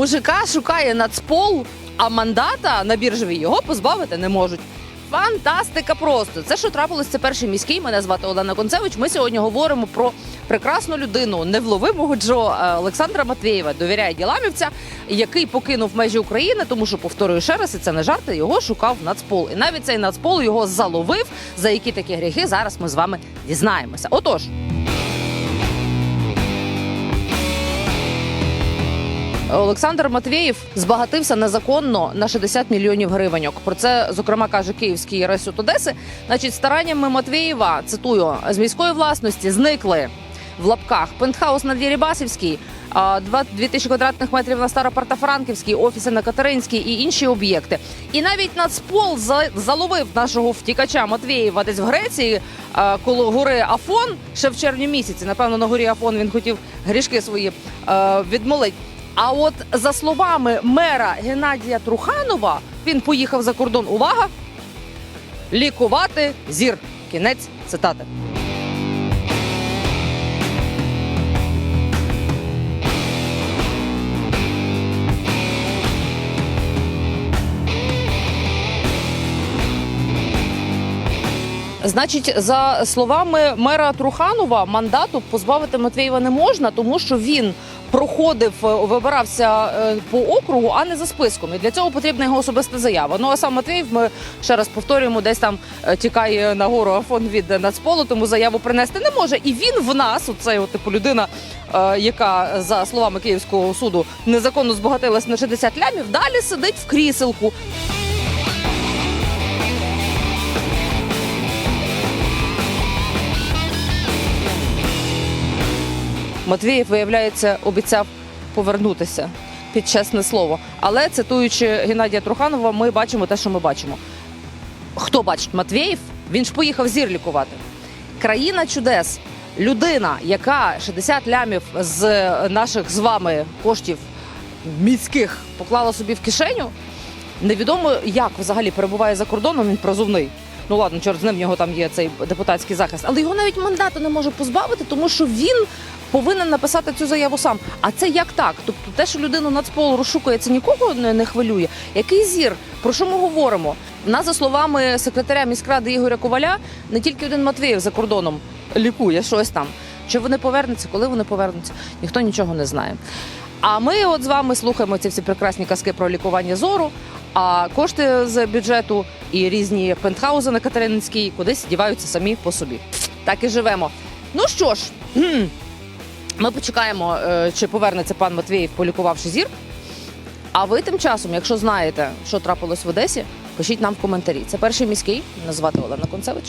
Мужика шукає нацпол, а мандата на біржевій його позбавити не можуть. Фантастика просто. Це що трапилось, це перший міський. Мене звати Олена Концевич. Ми сьогодні говоримо про прекрасну людину, невловимого Джо е, Олександра Матвєєва, довіряє діламівця, який покинув межі України, тому що повторюю ще раз, і це не жарти. Його шукав нацпол. І навіть цей нацпол його заловив. За які такі гріхи зараз ми з вами дізнаємося. Отож. Олександр Матвєєв збагатився незаконно на 60 мільйонів гривеньок. Про це зокрема каже Київський райсуд Одеси. Значить, стараннями Матвєєва цитую з міської власності зникли в лапках пентхаус на два- 2000 квадратних метрів на Старопартофранківській, офіси на Катеринській і інші об'єкти. І навіть Нацпол за- заловив нашого втікача Матвєєва десь в Греції а, коло гори Афон ще в червні місяці. Напевно, на горі Афон він хотів грішки свої е, відмолити. А от за словами мера Геннадія Труханова, він поїхав за кордон. Увага! Лікувати зір. Кінець цитати. Значить, за словами мера Труханова, мандату позбавити Матвєєва не можна, тому що він проходив, е, вибирався е, по округу, а не за списком. І для цього потрібна його особиста заява. Ну а сам Матвєєв, ми ще раз повторюємо, десь там е, тікає на гору Афон від Нацполу, тому заяву принести не може. І він в нас, оцей от, типу людина, яка за словами Київського суду незаконно збагатилась на 60 лямів, далі сидить в кріселку. Матвієв, виявляється, обіцяв повернутися під чесне слово. Але цитуючи Геннадія Труханова, ми бачимо те, що ми бачимо. Хто бачить Матвієв? Він ж поїхав зір лікувати. Країна чудес. Людина, яка 60 лямів з наших з вами коштів міських поклала собі в кишеню. Невідомо, як взагалі перебуває за кордоном, він прозовний. Ну ладно, чорт з ним в нього там є цей депутатський захист, але його навіть мандату не може позбавити, тому що він повинен написати цю заяву сам. А це як так? Тобто, те, що людину нацпол розшукує, це нікого не, хвилює. Який зір? Про що ми говоримо? В нас, за словами секретаря міськради Ігоря Коваля, не тільки один Матвієв за кордоном лікує щось там. Чи вони повернуться, коли вони повернуться, ніхто нічого не знає. А ми от з вами слухаємо ці всі прекрасні казки про лікування зору. А кошти з бюджету і різні пентхаузи на Катерининській кудись діваються самі по собі. Так і живемо. Ну що ж, ми почекаємо, е, чи повернеться пан Матвієв, полікувавши зір. А ви тим часом, якщо знаєте, що трапилось в Одесі, пишіть нам в коментарі. Це перший міський. Мене звати Олена Концевич.